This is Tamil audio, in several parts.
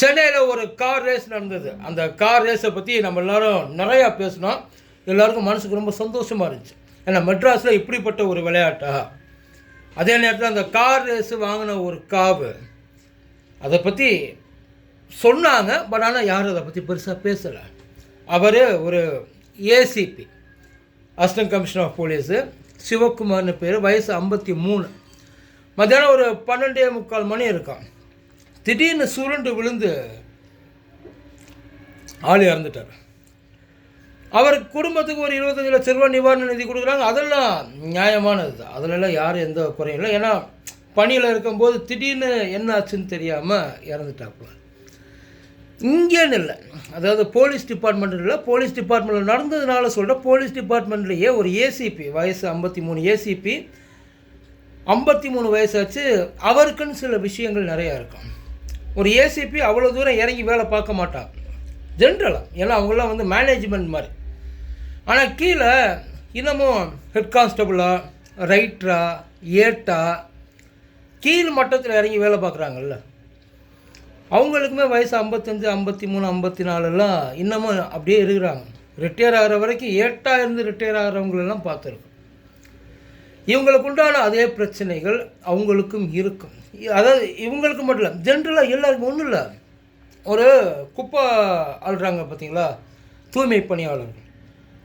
சென்னையில் ஒரு கார் ரேஸ் நடந்தது. அந்த கார் ரேஸை பற்றி நம்ம எல்லாரும் நிறையா பேசினோம். எல்லாருக்கும் மனசுக்கு ரொம்ப சந்தோஷமாக இருந்துச்சு. ஏன்னா மெட்ராஸில் இப்படிப்பட்ட ஒரு விளையாட்டா? அதே நேரத்தில் அந்த கார் ரேஸு வாங்கின ஒரு காவு அதை பற்றி சொன்னாங்க. பட் ஆனால் யாரும் அதை பற்றி பெருசாக பேசலை. அவர் ஒரு ACP assistant commissioner of police சிவகுமார்னு பேர் வயசு ஐம்பத்தி மூணு. மத்தியானம் ஒரு பன்னெண்டே முக்கால் மணி இருக்கான் திடீர்னு சுருண்டு விழுந்து ஆள் இறந்துட்டார். அவர் குடும்பத்துக்கு ஒரு இருபத்தஞ்சு லட்ச ரூபா நிவாரண நிதி கொடுக்குறாங்க. அதெல்லாம் நியாயமானது தான் அதிலெல்லாம் யாரும் எந்த குறையும் இல்லை. ஏன்னா பணியில் இருக்கும்போது திடீர்னு என்ன ஆச்சுன்னு தெரியாமல் இறந்துட்டாப்புல. இங்கேன்னு இல்லை. அதாவது போலீஸ் டிபார்ட்மெண்ட் இல்லை. போலீஸ் டிபார்ட்மெண்ட்டில் நடந்ததுனால சொல்கிறேன் போலீஸ் டிபார்ட்மெண்ட்லேயே ஒரு ஏசிபி வயசு ஐம்பத்தி மூணு ஏசிபி ஐம்பத்தி மூணு வயசாச்சு. அவருக்குன்னு சில விஷயங்கள் நிறையா இருக்கும். ஒரு ஏசிபி அவ்வளோ தூரம் இறங்கி வேலை பார்க்க மாட்டான் ஜென்ரலாக ஏன்னா அவங்களாம் வந்து மேனேஜ்மெண்ட் மாதிரி. ஆனால் கீழே இன்னமும் ஹெட் கான்ஸ்டபுளா ரைட்டரா ஏட்டா கீழ் மட்டத்தில் இறங்கி வேலை பார்க்குறாங்கல்ல. அவங்களுக்குமே வயசு ஐம்பத்தஞ்சு ஐம்பத்தி மூணு ஐம்பத்தி நாலுலாம் இன்னமும் அப்படியே இருக்கிறாங்க. ரிட்டையர் ஆகிற வரைக்கும் ஏட்டாக இருந்து ரிட்டையர் ஆகிறவங்களெல்லாம் பார்த்துருக்கோம். இவங்களுக்கு உண்டான அதே பிரச்சனைகள் அவங்களுக்கும் இருக்கும். அதாவது இவங்களுக்கு மட்டும் இல்லை ஜென்ரலாக எல்லாருக்கும் ஒன்றும் இல்லை. ஒரு குப்பை அழுறாங்க பார்த்தீங்களா தூய்மை பணியாளர்கள்.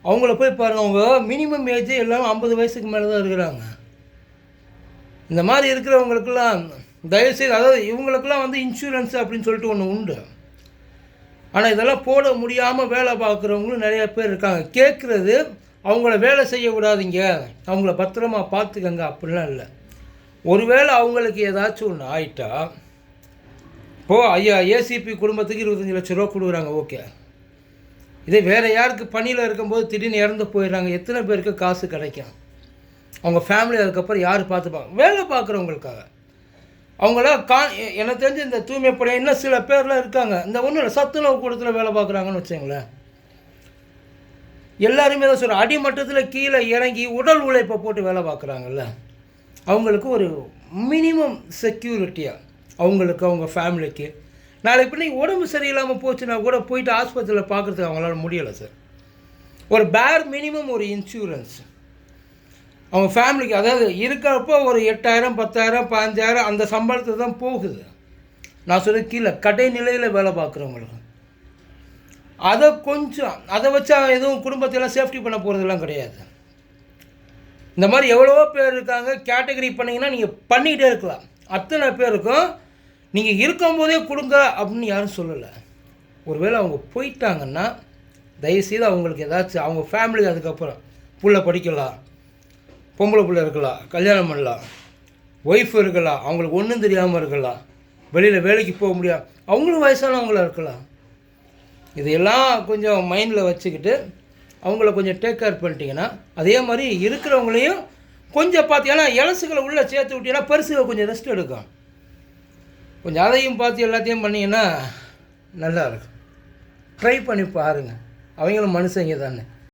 அவங்கள போய் பாருங்கள் அவங்க மினிமம் ஏஜ் எல்லாம் ஐம்பது வயசுக்கு மேலே தான் இருக்கிறாங்க. இந்த மாதிரி இருக்கிறவங்களுக்கெல்லாம் தயவுசெய்து அதாவது இவங்களுக்கெல்லாம் வந்து இன்சூரன்ஸ் அப்படின்னு சொல்லிட்டு ஒன்று உண்டு. ஆனால் இதெல்லாம் போட முடியாமல் வேலை பார்க்குறவங்களும் நிறைய பேர் இருக்காங்க. கேட்குறது அவங்கள வேலை செய்ய விடாதீங்க அவங்கள பத்திரமா பார்த்துக்கங்க. அப்படிலாம் இல்லை. ஒருவேளை அவங்களுக்கு ஏதாச்சும் ஒன்று ஆயிட்டா இப்போது ஐயா ஏசிபி குடும்பத்துக்கு இருபத்தஞ்சி லட்ச ரூபா கொடுக்குறாங்க. ஓகே. இதே வேறு யாருக்கு பணியில் இருக்கும்போது திடீர்னு இறந்து போயிடுறாங்க. எத்தனை பேருக்கு காசு கிடைக்கும்? அவங்க ஃபேமிலி அதுக்கப்புறம் யார் பார்த்துப்பாங்க? வேலை பார்க்குறவங்களுக்காக. அவங்களாம் கா எனக்கு தெரிஞ்சு இந்த தூய்மை இன்னும் சில பேர்லாம் இருக்காங்க. இந்த ஒன்றும் சத்துணவு கூடத்தில் வேலை பார்க்குறாங்கன்னு வச்சுங்களேன் எல்லாருமே தான் சொல்கிறோம் அடிமட்டத்தில் கீழே இறங்கி உடல் உழைப்பை போட்டு வேலை பார்க்குறாங்கல்ல. அவங்களுக்கு ஒரு மினிமம் செக்யூரிட்டியாக அவங்களுக்கு அவங்க ஃபேமிலிக்கு நாளை பின்ன உடம்பு சரியில்லாமல் போச்சுன்னா கூட போயிட்டு ஆஸ்பத்திரியில் பார்க்குறதுக்கு அவங்களால முடியலை சார் ஒரு பேர் மினிமம் ஒரு இன்சூரன்ஸ் அவங்க ஃபேமிலிக்கு அதாவது இருக்கிறப்போ ஒரு எட்டாயிரம் பத்தாயிரம் பதினஞ்சாயிரம் அந்த சம்பளத்தை தான் போகுது. நான் சொல்ல கீழே கடை நிலையில் வேலை பார்க்குறவங்களுக்கு. அதை கொஞ்சம் அதை வச்சா எதுவும் குடும்பத்தையெல்லாம் சேஃப்டி பண்ண போகிறதெல்லாம் கிடையாது. இந்த மாதிரி எவ்வளவோ பேர் இருக்காங்க கேட்டகரி பண்ணிங்கன்னா நீங்கள் பண்ணிக்கிட்டே இருக்கலாம். அத்தனை பேருக்கும் நீங்கள் இருக்கும்போதே கொடுங்க அப்படின்னு யாரும் சொல்லலை. ஒருவேளை அவங்க போயிட்டாங்கன்னா தயவுசெய்து அவங்களுக்கு ஏதாச்சும் அவங்க ஃபேமிலி அதுக்கப்புறம் புள்ள படிக்கலாம் பொம்பளை பிள்ளை இருக்கலாம் கல்யாணம் பண்ணலாம் ஒய்ஃப் இருக்கலாம் அவங்களுக்கு ஒன்றும் தெரியாமல் இருக்கலாம் வெளியில் வேலைக்கு போக முடியாது அவங்களும் வயசானவங்களா இருக்கலாம். இதையெல்லாம் கொஞ்சம் மைண்டில் வச்சுக்கிட்டு அவங்கள கொஞ்சம் டேக் கேர் பண்ணிட்டீங்கன்னா அதே மாதிரி இருக்கிறவங்களையும் கொஞ்சம் பார்த்து ஏன்னா இலசுகளை உள்ளே சேர்த்து விட்டீங்கன்னா பரிசுகள் கொஞ்சம் ரெஸ்ட் எடுக்கும். கொஞ்சம் அதையும் பார்த்து எல்லாத்தையும் பண்ணிங்கன்னா நல்லா இருக்கும். ட்ரை பண்ணி பாருங்கள் அவங்களும் மனுஷங்க தானே.